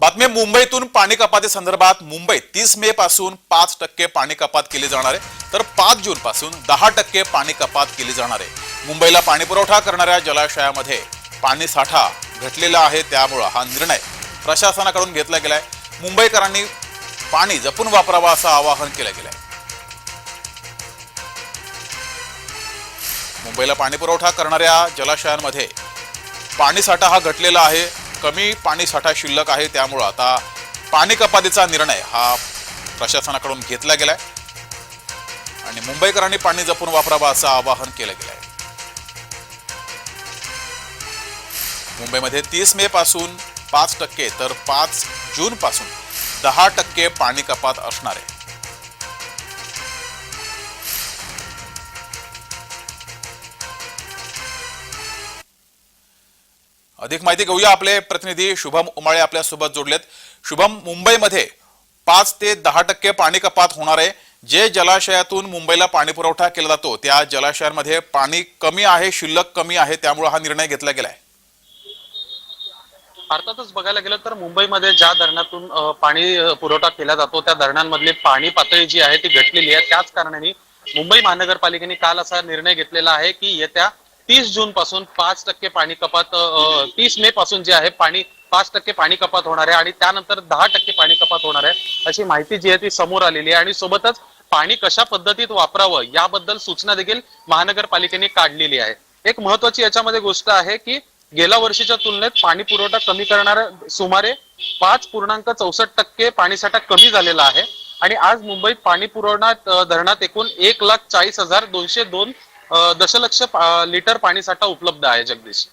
बातमी मुंबईतून पाणी कपाती संदर्भात मुंबईत तीस मे पासून पाच टक्के पाणी कपात केली जाणार आहे. तर पाच जून पासून दहा टक्के पाणी कपात केली जाणार आहे. मुंबईला पाणी पुरवठा करणाऱ्या जलाशयामध्ये पाणी साठा घटलेला आहे त्यामुळं हा निर्णय प्रशासनाकडून घेतला गेलाय. मुंबईकरांनी पाणी जपून वापरावं असं आवाहन केलं गेलंय. मुंबईला पाणी पुरवठा करणाऱ्या जलाशयांमध्ये पाणी साठा हा घटलेला आहे. कमी पाणी साठा शिल्लक आहे त्यामुळं आता पाणी कपातीचा निर्णय हा प्रशासनाकडून घेतला गेलाय. आणि मुंबईकरांनी पाणी जपून वापरावं असं आवाहन केलं गेलंय. मुंबईमध्ये तीस मे पासून पाच टक्के तर पाच जून पासून दहा टक्के पाणी कपात असणार आहे. अधिक माहिती घेऊया आपले प्रतिनिधी. शुभम उमाळे आपल्यासोबत जोडलेत. शुभम मुंबईमध्ये पाच ते दहा टक्के पाणी कपात होणार आहे. जे जलाशयातून मुंबईला पाणी पुरवठा केला जातो त्या जलाशयांमध्ये पाणी कमी आहे शिल्लक कमी आहे त्यामुळे हा निर्णय घेतला गेलाय. अर्थातच बघायला गेलं तर मुंबईमध्ये ज्या धरणातून पाणी पुरवठा केला जातो त्या धरणांमधली पाणी पातळी जी आहे ती घटलेली आहे. त्याच कारणाने मुंबई महानगरपालिकेने काल असा निर्णय घेतलेला आहे की येत्या तीस जून पासून पाच टक्के पाणी कपात तीस मे पासून जे आहे पाणी पाच टक्के पाणी कपात होणार आहे आणि त्यानंतर दहा टक्के पाणी कपात होणार आहे अशी माहिती जी आहे ती समोर आलेली आहे. आणि सोबतच पाणी कशा पद्धतीत वापरावं याबद्दल सूचना देखील महानगरपालिकेने काढलेली आहे. एक महत्वाची याच्यामध्ये गोष्ट आहे की गेल्या वर्षीच्या तुलनेत पाणी पुरवठा कमी करणाऱ्या सुमारे पाच पूर्णांक चौसष्ट टक्के पाणीसाठा कमी झालेला आहे. आणि आज मुंबईत पाणी पुरवण्यात धरणात एकूण एक लाख चाळीस हजार दोनशे दोन दशलक्ष लिटर लिटर पाणीसाठा उपलब्ध आहे जगदीश.